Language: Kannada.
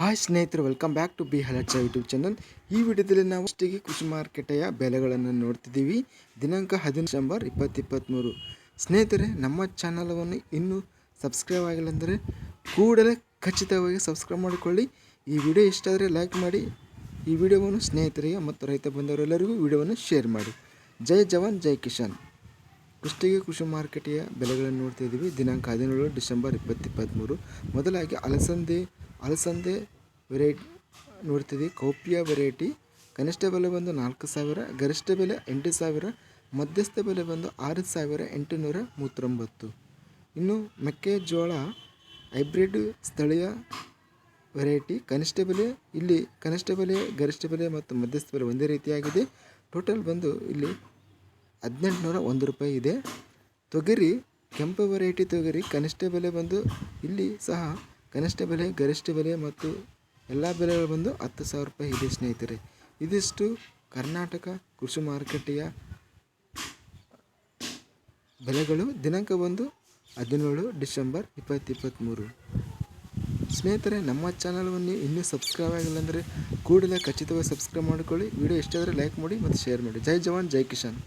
ಹಾಯ್ ಸ್ನೇಹಿತರು ವೆಲ್ಕಮ್ ಬ್ಯಾಕ್ ಟು ಬಿ ಹಲಚ ಯೂಟ್ಯೂಬ್ ಚಾನಲ್ ಈ ವಿಡಿಯೋದಲ್ಲಿ ನಾವು ಅಷ್ಟಿಗೆ ಕೃಷಿ ಮಾರುಕಟ್ಟೆಯ ಬೆಲೆಗಳನ್ನು ನೋಡ್ತಿದ್ದೀವಿ. ದಿನಾಂಕ ಹದಿನೈದು ಡಿಸೆಂಬರ್ ಇಪ್ಪತ್ತಿಪ್ಪತ್ತ್ಮೂರು ಸ್ನೇಹಿತರೆ, ನಮ್ಮ ಚಾನಲವನ್ನು ಇನ್ನೂ ಸಬ್ಸ್ಕ್ರೈಬ್ ಆಗಿಲ್ಲ ಅಂದರೆ ಕೂಡಲೇ ಖಚಿತವಾಗಿ ಸಬ್ಸ್ಕ್ರೈಬ್ ಮಾಡಿಕೊಳ್ಳಿ. ಈ ವಿಡಿಯೋ ಇಷ್ಟ ಆದರೆ ಲೈಕ್ ಮಾಡಿ. ಈ ವಿಡಿಯೋವನ್ನು ಸ್ನೇಹಿತರಿಗೆ ಮತ್ತು ರೈತ ಬಂದವರೆಲ್ಲರಿಗೂ ವಿಡಿಯೋವನ್ನು ಶೇರ್ ಮಾಡಿ. ಜೈ ಜವಾನ್, ಜೈ ಕಿಶಾನ್ ಕುಷ್ಟಗಿ ಕೃಷಿ ಮಾರುಕಟ್ಟೆಯ ಬೆಲೆಗಳನ್ನು ನೋಡ್ತಾ ಇದ್ದೀವಿ ದಿನಾಂಕ ಹದಿನೇಳು ಡಿಸೆಂಬರ್ ಇಪ್ಪತ್ತಿಪ್ಪತ್ತ್ಮೂರು ಮೊದಲಾಗಿ ಅಲಸಂದೆ ಅಲಸಂದೆ ವೆರೈಟಿ ನೋಡ್ತಿದ್ದೀವಿ ಕೌಪಿಯ ವೆರೈಟಿ. ಕನಿಷ್ಠ ಬೆಲೆ ಬಂದು ನಾಲ್ಕು ಸಾವಿರ, ಗರಿಷ್ಠ ಬೆಲೆ ಎಂಟು ಸಾವಿರ, ಮಧ್ಯಸ್ಥ ಬೆಲೆ ಬಂದು ಆರು ಸಾವಿರ ಎಂಟುನೂರ ಮೂವತ್ತೊಂಬತ್ತು. ಇನ್ನು ಮೆಕ್ಕೆಜೋಳ ಹೈಬ್ರಿಡ್ ಸ್ಥಳೀಯ ವೆರೈಟಿ. ಕನಿಷ್ಠ ಬೆಲೆ ಇಲ್ಲಿ ಕನಿಷ್ಠ ಬೆಲೆ, ಗರಿಷ್ಠ ಬೆಲೆ ಮತ್ತು ಮಧ್ಯಸ್ಥ ಬೆಲೆ ಒಂದೇ ರೀತಿಯಾಗಿದೆ. ಟೋಟಲ್ ಬಂದು ಇಲ್ಲಿ ಹದಿನೆಂಟುನೂರ ಒಂದು ರೂಪಾಯಿ ಇದೆ. ತೊಗರಿ ಕೆಂಪು ವೆರೈಟಿ ತೊಗರಿ ಕನಿಷ್ಠ ಬೆಲೆ ಬಂದು ಇಲ್ಲಿ ಸಹ ಕನಿಷ್ಠ ಬೆಲೆ, ಗರಿಷ್ಠ ಬೆಲೆ ಮತ್ತು ಎಲ್ಲ ಬೆಲೆಗಳು ಬಂದು ಹತ್ತು ಸಾವಿರ ರೂಪಾಯಿ ಇದೆ ಸ್ನೇಹಿತರೆ. ಇದಿಷ್ಟು ಕರ್ನಾಟಕ ಕೃಷಿ ಮಾರುಕಟ್ಟೆಯ ಬೆಲೆಗಳು. ದಿನಾಂಕ ಬಂದು ಹದಿನೇಳು ಡಿಸೆಂಬರ್ ಇಪ್ಪತ್ತಿಪ್ಪತ್ತ್ಮೂರು ಸ್ನೇಹಿತರೆ, ನಮ್ಮ ಚಾನಲ್ವನ್ನು ಇನ್ನೂ ಸಬ್ಸ್ಕ್ರೈಬ್ ಆಗಿಲ್ಲ ಅಂದರೆ ಕೂಡಲೇ ಖಚಿತವಾಗಿ ಸಬ್ಸ್ಕ್ರೈಬ್ ಮಾಡಿಕೊಳ್ಳಿ. ವಿಡಿಯೋ ಇಷ್ಟ ಲೈಕ್ ಮಾಡಿ ಮತ್ತು ಶೇರ್ ಮಾಡಿ. ಜೈ ಜವಾನ್, ಜೈ ಕಿಶಾನ್